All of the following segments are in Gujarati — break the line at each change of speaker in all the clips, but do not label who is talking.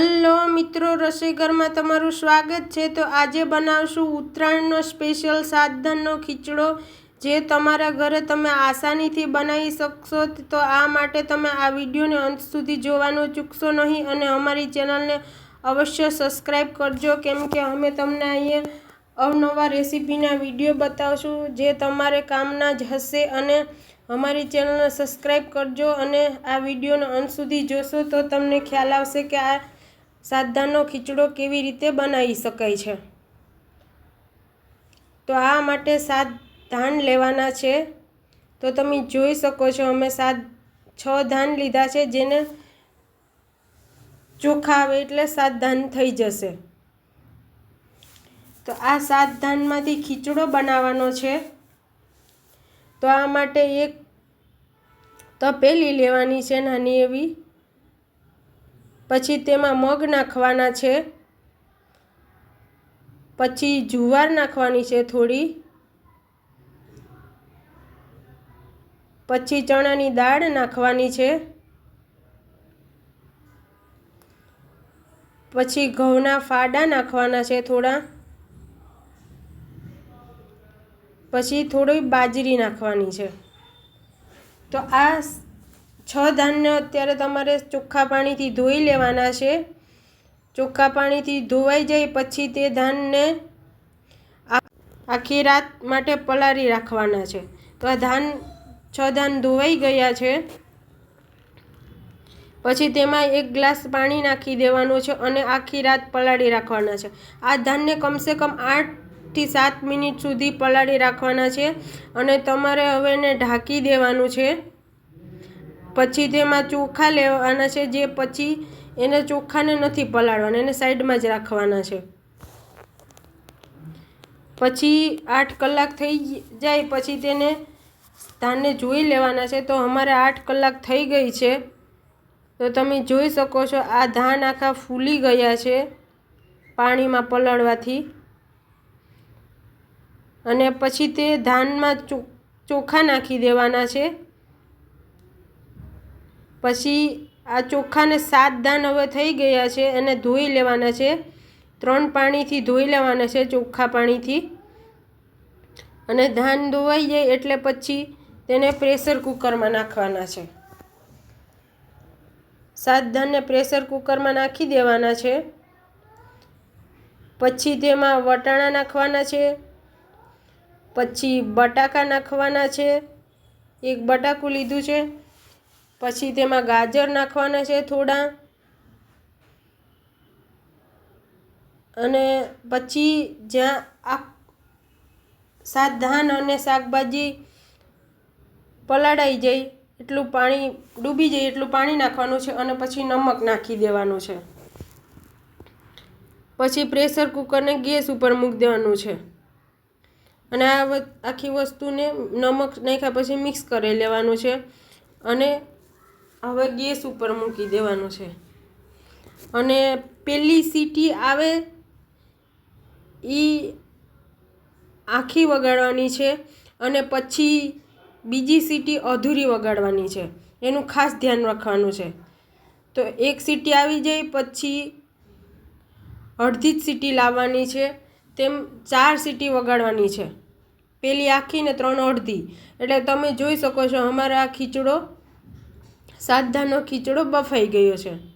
હલો મિત્રો, રસોઈઘરમાં તમારું સ્વાગત છે. તો આજે બનાવશું ઉત્તરાયણનો સ્પેશિયલ સાધનનો ખીચડો, જે તમારા ઘરે તમે આસાનીથી બનાવી શકશો. તો આ માટે તમે આ વિડીયોને અંત સુધી જોવાનું ચૂકશો નહીં અને અમારી ચેનલને અવશ્ય સબસ્ક્રાઈબ કરજો. કેમ કે અમે તમને અહીંયા અવનવા રેસીપીના વીડિયો બતાવશું, જે તમારે કામના જ હશે. અને અમારી ચેનલને સબસ્ક્રાઈબ કરજો અને આ વિડીયોનો અંત સુધી જોશો તો તમને ખ્યાલ આવશે કે આ સાતધાનનો ખીચડો કેવી રીતે બનાવી શકાય છે? તો આ માટે સાત ધાન લેવાના છે. તો તમે જોઈ શકો છો, અમે સાત, છ ધાન લીધા છે, જેને ચોખા આવે એટલે સાત ધાન થઈ જશે. તો આ સાત ધાનમાંથી ખીચડો બનાવવાનો છે. તો આ માટે એક તપેલી લેવાની છે નાની એવી. પછી તેમાં મગ નાખવાના છે. પછી જુવાર નાખવાની છે થોડી. પછી ચણાની દાળ નાખવાની છે. પછી ઘઉંના ફાડા નાખવાના છે થોડા. પછી થોડી બાજરી નાખવાની છે. તો આ છ ધાનને અત્યારે તમારે ચોખ્ખા પાણીથી ધોઈ લેવાના છે. ચોખ્ખા પાણીથી ધોવાઈ જાય પછી તે ધાનને આખી રાત માટે પલાળી રાખવાના છે. તો આ ધાન છ ધાન ધોવાઈ ગયા છે. પછી તેમાં એક ગ્લાસ પાણી નાખી દેવાનું છે અને આખી રાત પલાળી રાખવાના છે. આ ધાનને કમસે કમ આઠથી સાત મિનિટ સુધી પલાળી રાખવાના છે અને તમારે હવે એને ઢાંકી દેવાનું છે. પછી તેમાં ચોખા લેવાના છે, જે પછી એને ચોખાને નથી પલાળવાના, એને સાઈડમાં જ રાખવાના છે. પછી આઠ કલાક થઈ જાય, પછી તેને ધાનને જોઈ લેવાના છે. તો અમારે આઠ કલાક થઈ ગઈ છે. તો તમે જોઈ શકો છો, આ ધાન આખા ફૂલી ગયા છે પાણીમાં પલાળવાથી. અને પછી તે ધાનમાં ચોખા નાખી દેવાના છે. પછી આ ચોખાને સાત ધાન હવે થઈ ગયા છે એને ધોઈ લેવાના છે. ત્રણ પાણીથી ધોઈ લેવાના છે ચોખ્ખા પાણીથી. અને ધાન ધોવાઈ જાય એટલે પછી તેને પ્રેશર કુકરમાં નાખવાના છે. સાત ધાનને પ્રેશર કુકરમાં નાખી દેવાના છે. પછી તેમાં વટાણા નાખવાના છે. પછી બટાકા નાખવાના છે. એક બટાકું લીધું છે. પછી તેમાં ગાજર નાખવાના છે થોડા. અને પછી જ્યાં આ સાત ધાન અને શાકભાજી પલાળાઈ જાય, એટલું પાણી, ડૂબી જાય એટલું પાણી નાખવાનું છે અને પછી નમક નાખી દેવાનું છે. પછી પ્રેશર કુકરને ગેસ ઉપર મૂકી દેવાનું છે. અને આ આખી વસ્તુને નમક નાખ્યા પછી મિક્સ કરી લેવાનું છે. અને હવે ગેસ ઉપર મૂકી દેવાનું છે. અને પેલી સીટી આવે એ આખી વગાડવાની છે અને પછી બીજી સીટી અધૂરી વગાડવાની છે. એનું ખાસ ધ્યાન રાખવાનું છે. તો એક સીટી આવી જાય, પછી અડધી જ સીટી લાવવાની છે, તેમ ચાર સીટી વગાડવાની છે. પેલી આખી ને ત્રણ અડધી. એટલે તમે જોઈ શકો છો અમારા આ ખીચડો સાતધાનો ખીચડો બફાઈ ગયો છે.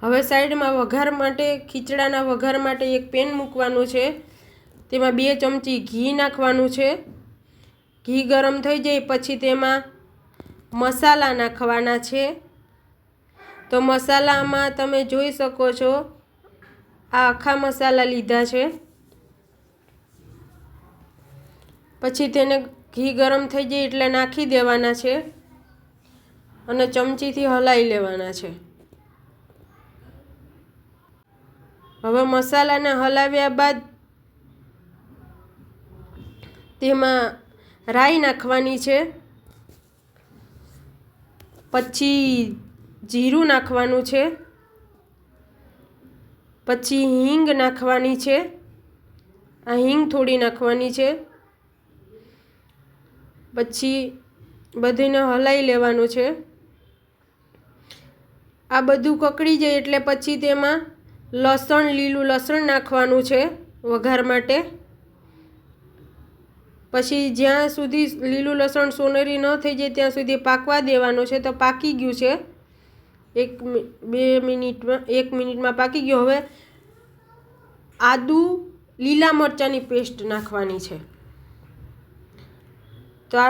હવે સાઈડમાં વઘાર માટે, ખીચડાના વઘાર માટે એક પેન મૂકવાનું છે. તેમાં બે ચમચી ઘી નાખવાનું છે. ઘી ગરમ થઈ જાય પછી તેમાં મસાલા નાખવાના છે. તો મસાલામાં તમે જોઈ શકો છો, આ આખા મસાલા લીધા છે. પછી તેને ઘી ગરમ થઈ જાય એટલે નાખી દેવાના છે અને ચમચીથી હલાવી લેવાના છે. હવે મસાલાને હલાવ્યા બાદ તેમાં રાઈ નાખવાની છે. પછી જીરું નાખવાનું છે. પછી હિંગ નાખવાની છે. આ હિંગ થોડી નાખવાની છે. પછી બધીને હલાવી લેવાનું છે. આ બધું કકડી જાય એટલે પછી તેમાં લસણ, લીલું લસણ નાખવાનું છે વઘાર માટે. પછી જ્યાં સુધી લીલું લસણ સોનેરી ન થઈ જાય ત્યાં સુધી પાકવા દેવાનું છે તો પાકી ગયું છે. એક બે મિનિટમાં, એક મિનિટમાં પાકી ગયું. હવે આદુ લીલા મરચાંની પેસ્ટ નાખવાની છે. તો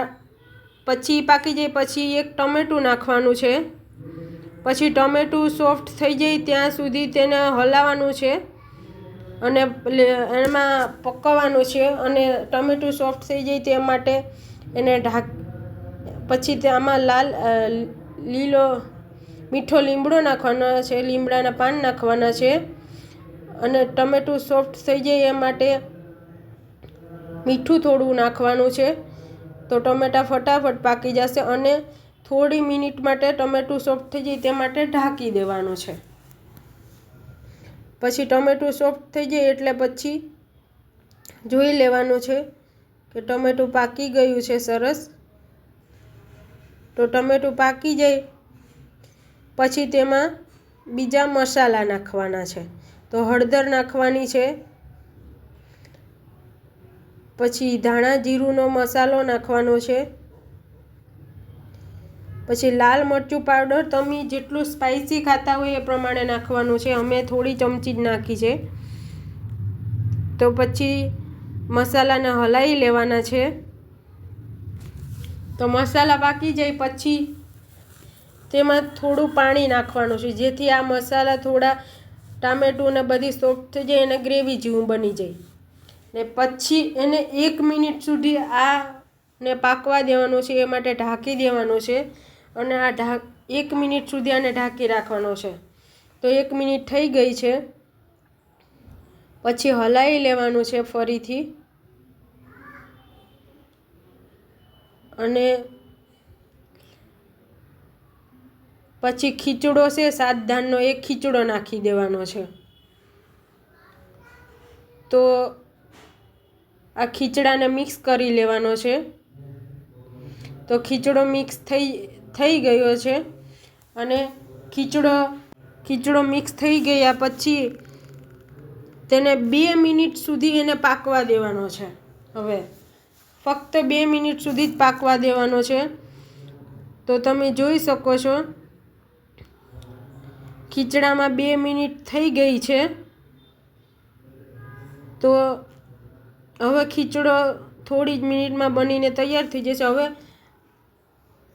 પછી પાકી જાય, પછી એક ટમેટું નાખવાનું છે. પછી ટમેટું સોફ્ટ થઈ જાય ત્યાં સુધી તેને હલાવવાનું છે અને એમાં પકવવાનું છે અને ટમેટું સોફ્ટ થઈ જાય તે માટે એને ઢાક, પછી તેમાં લાલ લીલો, મીઠો લીમડો નાખવાનો છે, લીમડાના પાન નાખવાના છે અને ટમેટું સોફ્ટ થઈ જાય એ માટે મીઠું થોડું નાખવાનું છે. તો ટમેટાં ફટાફટ પાકી જશે અને થોડી મિનિટ માટે ટમેટું સોફ્ટ થઈ જાય તે માટે ઢાંકી દેવાનું છે. પછી ટમેટું સોફ્ટ થઈ જાય એટલે પછી જોઈ લેવાનું છે કે ટમેટું પાકી ગયું છે સરસ. તો ટમેટું પાકી જાય, પછી તેમાં બીજા મસાલા નાખવાના છે. તો હળદર નાખવાની છે પછી ધાણા જીરુંનો મસાલો નાખવાનો છે. પછી લાલ મરચું પાવડર તમે જેટલું સ્પાઇસી ખાતા હોય એ પ્રમાણે નાખવાનું છે. અમે થોડી ચમચી જ નાખી છે. તો પછી મસાલાને હલાવી લેવાના છે. તો મસાલા પાકી જાય પછી તેમાં થોડું પાણી નાખવાનું છે. જેથી આ મસાલા થોડા ટામેટું ને બધી સોફ્ટ થઈ જાય અને ગ્રેવી જેવું બની જાય. ને પછી એને એક મિનિટ સુધી આ ને પાકવા દેવાનું છે, એ માટે ઢાંકી દેવાનું છે અને આ ઢાંક એક મિનિટ સુધી આને ઢાંકી રાખવાનો છે. તો એક મિનિટ થઈ ગઈ છે. પછી હલાવી લેવાનું છે ફરીથી. અને પછી ખીચડો છે, સાત ધાનનો એક ખીચડો નાખી દેવાનો છે. તો આ ખીચડાને મિક્સ કરી લેવાનો છે. તો ખીચડો મિક્સ થઈ થઈ ગયો છે. અને ખીચડો ખીચડો મિક્સ થઈ ગયા પછી તેને બે મિનિટ સુધી એને પાકવા દેવાનો છે. હવે ફક્ત બે મિનિટ સુધી જ પાકવા દેવાનો છે. તો તમે જોઈ શકો છો, ખીચડામાં બે મિનિટ થઈ ગઈ છે. તો હવે ખીચડો થોડી જ મિનિટમાં બનીને તૈયાર થઈ જશે. હવે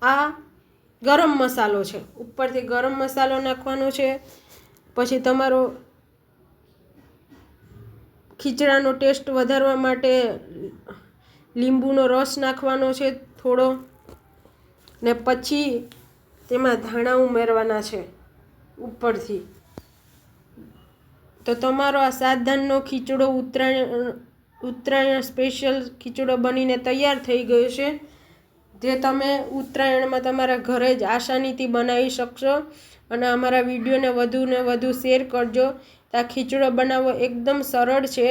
આ ગરમ મસાલો છે. ઉપરથી ગરમ મસાલો નાખવાનો છે. પછી તમારો ખીચડાનો ટેસ્ટ વધારવા માટે લીંબુનો રસ નાખવાનો છે થોડો. ને પછી તેમાં ધાણા ઉમેરવાના છે ઉપરથી. તો તમારો આ સાત ધાનનો ખીચડો ઉત્તરાયણ ઉત્તરાયણ સ્પેશિયલ ખીચડો બનીને તૈયાર થઈ ગયો છે. જે તમે ઉત્તરાયણમાં તમારા ઘરે જ આસાનીથી બનાવી શકશો અને અમારા વિડીયોને વધુ ને વધુ શેર કરજો. આ ખીચડો બનાવવો એકદમ સરળ છે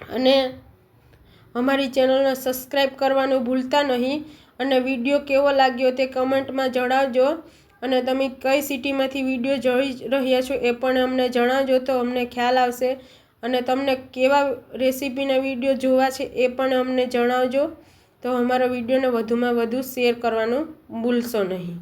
અને અમારી ચેનલને સબસ્ક્રાઈબ કરવાનું ભૂલતા નહીં અને વીડિયો કેવો લાગ્યો તે કમેન્ટમાં જણાવજો અને તમે કઈ સિટીમાંથી વીડિયો જોઈ રહ્યા છો એ પણ અમને જણાવજો તો અમને ખ્યાલ આવશે. અને તમને કેવા રેસીપીના વીડિયો જોવા છે એ પણ અમને જણાવજો. તો અમારા વિડીયોને વધુમાં વધુ શેર કરવાનું ભૂલશો નહીં.